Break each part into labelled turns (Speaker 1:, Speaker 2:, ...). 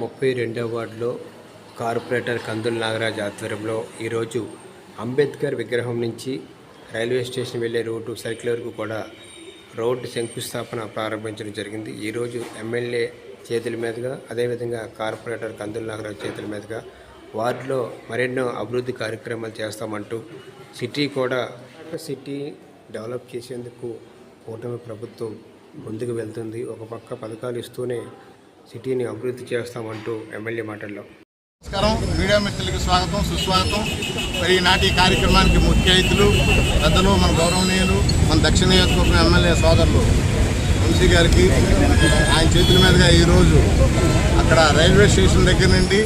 Speaker 1: ముప్పై రెండవ వార్డులో కార్పొరేటర్ కందుల నాగరాజ్ ఆధ్వర్యంలో ఈరోజు అంబేద్కర్ విగ్రహం నుంచి రైల్వే స్టేషన్ వెళ్ళే రోడ్డు సర్కిల్ వరకు కూడా రోడ్డు శంకుస్థాపన ప్రారంభించడం జరిగింది. ఈరోజు ఎమ్మెల్యే చేతుల మీదుగా అదేవిధంగా కార్పొరేటర్ కందుల నాగరాజ్ చేతుల మీదుగా వార్డులో మరెన్నో అభివృద్ధి కార్యక్రమాలు చేస్తామంటూ సిటీ కూడా సిటీ డెవలప్ చేసేందుకు కూటమి ప్రభుత్వం ముందుకు వెళ్తుంది. ఒక పక్క పథకాలు ఇస్తూనే సిటీని అభివృద్ధి చేస్తామంటూ ఎమ్మెల్యే మాటల్లో.
Speaker 2: నమస్కారం. మీడియా మిత్రులకు స్వాగతం సుస్వాగతం. మరి ఈనాటి కార్యక్రమానికి ముఖ్య అతిథులు పెద్దలు మన గౌరవనీయులు మన దక్షిణ నియోజకవర్గం ఎమ్మెల్యే సోదరులు వంశీ గారికి ఆయన చేతుల మీదుగా ఈరోజు అక్కడ రైల్వే స్టేషన్ దగ్గర నుండి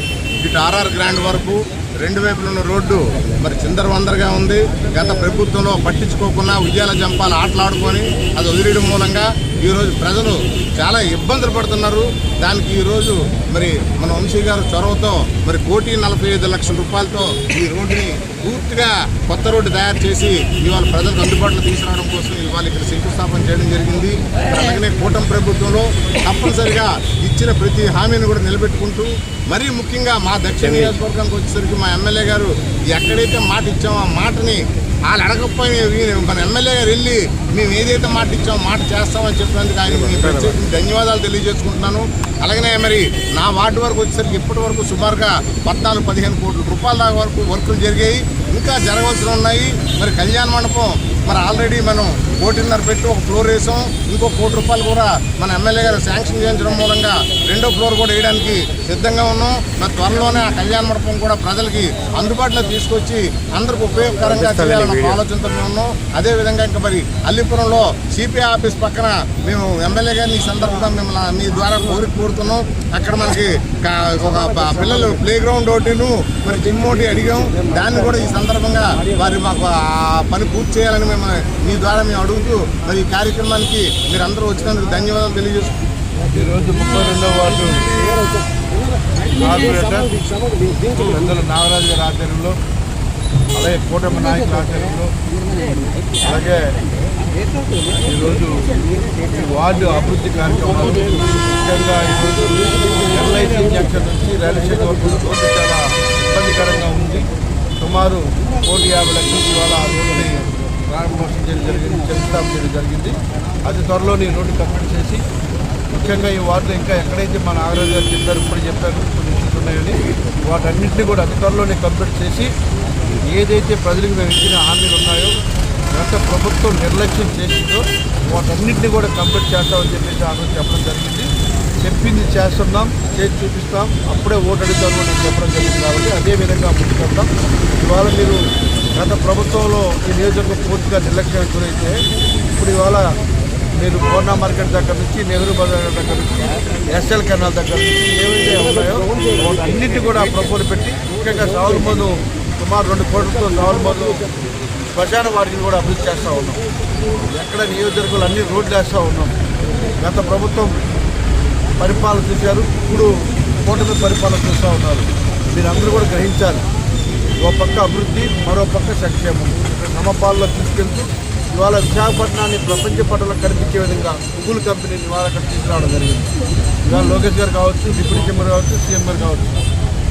Speaker 2: ఇటు ఆర్ఆర్ గ్రాండ్ వరకు రెండు వైపుల ఉన్న రోడ్డు మరి చిందరవందరగా ఉంది. గత ప్రభుత్వంలో పట్టించుకోకుండా ఉద్యాల జంపాలు ఆటలాడుకొని అది వదిలేయడం మూలంగా ఈరోజు ప్రజలు చాలా ఇబ్బందులు పడుతున్నారు. దానికి ఈరోజు మరి మన వంశీ గారు చొరవతో మరి కోటి నలభై ఐదు లక్షల రూపాయలతో ఈ రోడ్డుని పూర్తిగా కొత్త రోడ్డు తయారు చేసి ఇవాళ ప్రజలకు అందుబాటులో తీసుకురావడం కోసం ఇవాళ ఇక్కడ శంకుస్థాపన చేయడం జరిగింది. అలాగనే కూటమి ప్రభుత్వంలో తప్పనిసరిగా ఇచ్చిన ప్రతి హామీని కూడా నిలబెట్టుకుంటూ మరీ ముఖ్యంగా మా దక్షిణ నియోజకవర్గానికి వచ్చేసరికి మా ఎమ్మెల్యే గారు ఎక్కడైతే మాట ఇచ్చామో ఆ మాటని వాళ్ళు అడగకపోయినా వీళ్ళు మన ఎమ్మెల్యే గారు వెళ్ళి మేము ఏదైతే మాట ఇచ్చామో మాట చేస్తామని చెప్పినందుకు ఆయనకి ప్రత్యేకంగా ధన్యవాదాలు తెలియజేసుకుంటున్నాను. అలాగనే మరి నా వార్డు వరకు వచ్చేసరికి ఇప్పటి వరకు సుమారుగా పద్నాలుగు పదిహేను కోట్ల రూపాయల దాకా వరకు వర్కులు జరిగాయి. ఇంకా జరగవలసి ఉన్నాయి. మరి కళ్యాణ మండపం మరి ఆల్రెడీ మనం కోటిన్నర పెట్టి ఒక ఫ్లోర్ వేసాం. ఇంకో కోటి రూపాయలు కూడా మన ఎమ్మెల్యే గారు శాంక్షన్ చేయించడం మూలంగా రెండో ఫ్లోర్ కూడా వేయడానికి సిద్ధంగా ఉన్నాం. మరి త్వరలోనే ఆ కళ్యాణ మండపం కూడా ప్రజలకి అందుబాటులో తీసుకొచ్చి అందరికి ఉపయోగకరంగా చేయాలన్న ఆలోచనతో మేము ఉన్నాం. అదేవిధంగా ఇంకా మరి అల్లిపురంలో సిపిఐ ఆఫీస్ పక్కన మేము ఎమ్మెల్యే గారిని ఈ సందర్భంగా మిమ్మల్ని మీ ద్వారా కోరిక కోరుతున్నాం. అక్కడ మనకి ఒక పిల్లలు ప్లే గ్రౌండ్ ఒకటిను మరి జిమ్ ఒకటి అడిగాం. దాన్ని కూడా ఈ సందర్భంగా వారి మాకు ఆ పని పూర్తి చేయాలని మేము మీ ద్వారా మేము అడుగుతూ మరి ఈ కార్యక్రమానికి మీరందరూ వచ్చినందుకు ధన్యవాదాలు తెలియజేస్తున్నాం
Speaker 3: ఈరోజు ముప్పై రెండవ వార్డు కార్పొరేటర్ పెద్దల నాగరాజు గారి ఆధ్వర్యంలో అలాగే కూటమి నాయకుల ఆధ్వర్యంలో అలాగే ఈరోజు ఈ వార్డు అభివృద్ధి కార్యక్రమాలు ముఖ్యంగా ఈరోజు ఎల్ఐసి జంక్షన్ నుంచి రైల్వే స్టేషన్ వరకు రోడ్డు చాలా ఇబ్బందికరంగా ఉంది. సుమారు కోటి యాభై లక్షల ఇవాళ ఆ రోడ్డుని ప్రారంభోత్సవం చేయడం జరిగింది శంకుస్థాపన చేయడం జరిగింది. అతి త్వరలోనే ఈ రోడ్డు కంప్లీట్ చేసి ముఖ్యంగా ఈ వార్డులో ఇంకా ఎక్కడైతే మన ఆగ్రహం గారు చెప్పారు ఇప్పుడు చెప్పారు కొన్ని ఇష్యూస్ ఉన్నాయని వాటన్నింటినీ కూడా అతి త్వరలోనే కంప్లీట్ చేసి ఏదైతే ప్రజలకు మేము ఇచ్చిన హామీలు ఉన్నాయో గత ప్రభుత్వం నిర్లక్ష్యం చేసిందో వాటన్నింటినీ కూడా కంప్లీట్ చేస్తామని చెప్పేసి ఆమె చెప్పడం జరిగింది. చెప్పింది చేస్తున్నాం చేసి చూపిస్తాం అప్పుడే ఓటు అడుగుతాము అని చెప్పడం జరిగింది కాబట్టి అదే విధంగా ముందుకెళ్తాం ఇవాళ మీరు గత ప్రభుత్వంలో ఈ నియోజకవర్గం పూర్తిగా నిర్లక్ష్యానికి గురైతే ఇప్పుడు ఇవాళ మీరు కోనా మార్కెట్ దగ్గర నుంచి నెహ్రూ బజార్ దగ్గర నుంచి ఎస్ఎల్ కెనాల్ దగ్గర నుంచి ఏవైతే ఉన్నాయో అన్నింటి కూడా ప్రపోజల్ పెట్టి ముఖ్యంగా సాగుల మందు సుమారు రెండు కోట్లతో సాగుల మందు శ్మశాన వాటిని కూడా అభివృద్ధి చేస్తూ ఉన్నాం. ఎక్కడ నియోజకవర్గాలు అన్ని రోడ్లు వేస్తూ ఉన్నాం. గత ప్రభుత్వం పరిపాలన చూశారు. ఇప్పుడు కూటమి పరిపాలన చూస్తూ ఉన్నారు. మీరందరూ కూడా గ్రహించాలి. ఓ పక్క అభివృద్ధి మరో పక్క సంక్షేమం. సమపాల్లో తీసుకెళ్తూ ఇవాళ విశాఖపట్నాన్ని ప్రపంచ పటంలో కనిపించే విధంగా గూగుల్ కంపెనీని ఇవాళ అక్కడ తీసుకురావడం జరిగింది. ఇవాళ లోకేష్ గారు కావచ్చు డిప్యూటీ సీఎం కావచ్చు సీఎం గారు కావచ్చు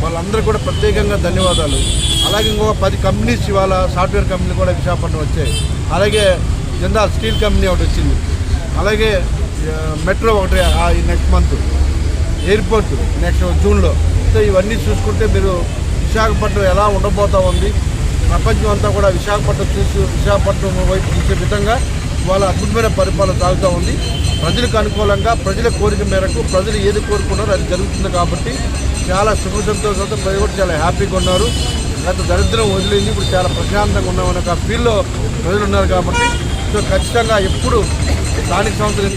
Speaker 3: వాళ్ళందరూ కూడా ప్రత్యేకంగా ధన్యవాదాలు. అలాగే ఇంకొక పది కంపెనీస్ ఇవాళ సాఫ్ట్వేర్ కంపెనీ కూడా విశాఖపట్నం వచ్చాయి. అలాగే జిందాల్ స్టీల్ కంపెనీ ఒకటి వచ్చింది. అలాగే మెట్రో ఒకటి ఆ, ఈ నెక్స్ట్ మంత్ ఎయిర్పోర్ట్ నెక్స్ట్ జూన్లో. సో ఇవన్నీ చూసుకుంటే మీరు విశాఖపట్నం ఎలా ఉండబోతా ఉంది ప్రపంచం అంతా కూడా విశాఖపట్నం చూసి విశాఖపట్నం వైపు చూసే విధంగా వాళ్ళ అద్భుతమైన పరిపాలన సాగుతూ ఉంది. ప్రజలకు అనుకూలంగా ప్రజల కోరిక మేరకు ప్రజలు ఏది కోరుకున్నారో అది జరుగుతుంది కాబట్టి చాలా సుఖ సంతోషంతో ప్రజలు కూడా చాలా హ్యాపీగా ఉన్నారు. గత దరిద్రం వదిలింది ఇప్పుడు చాలా ప్రశాంతంగా ఉన్నామని ఒక ఫీల్లో ప్రజలు ఉన్నారు కాబట్టి. సో ఖచ్చితంగా ఎప్పుడు స్థానిక సంస్థలు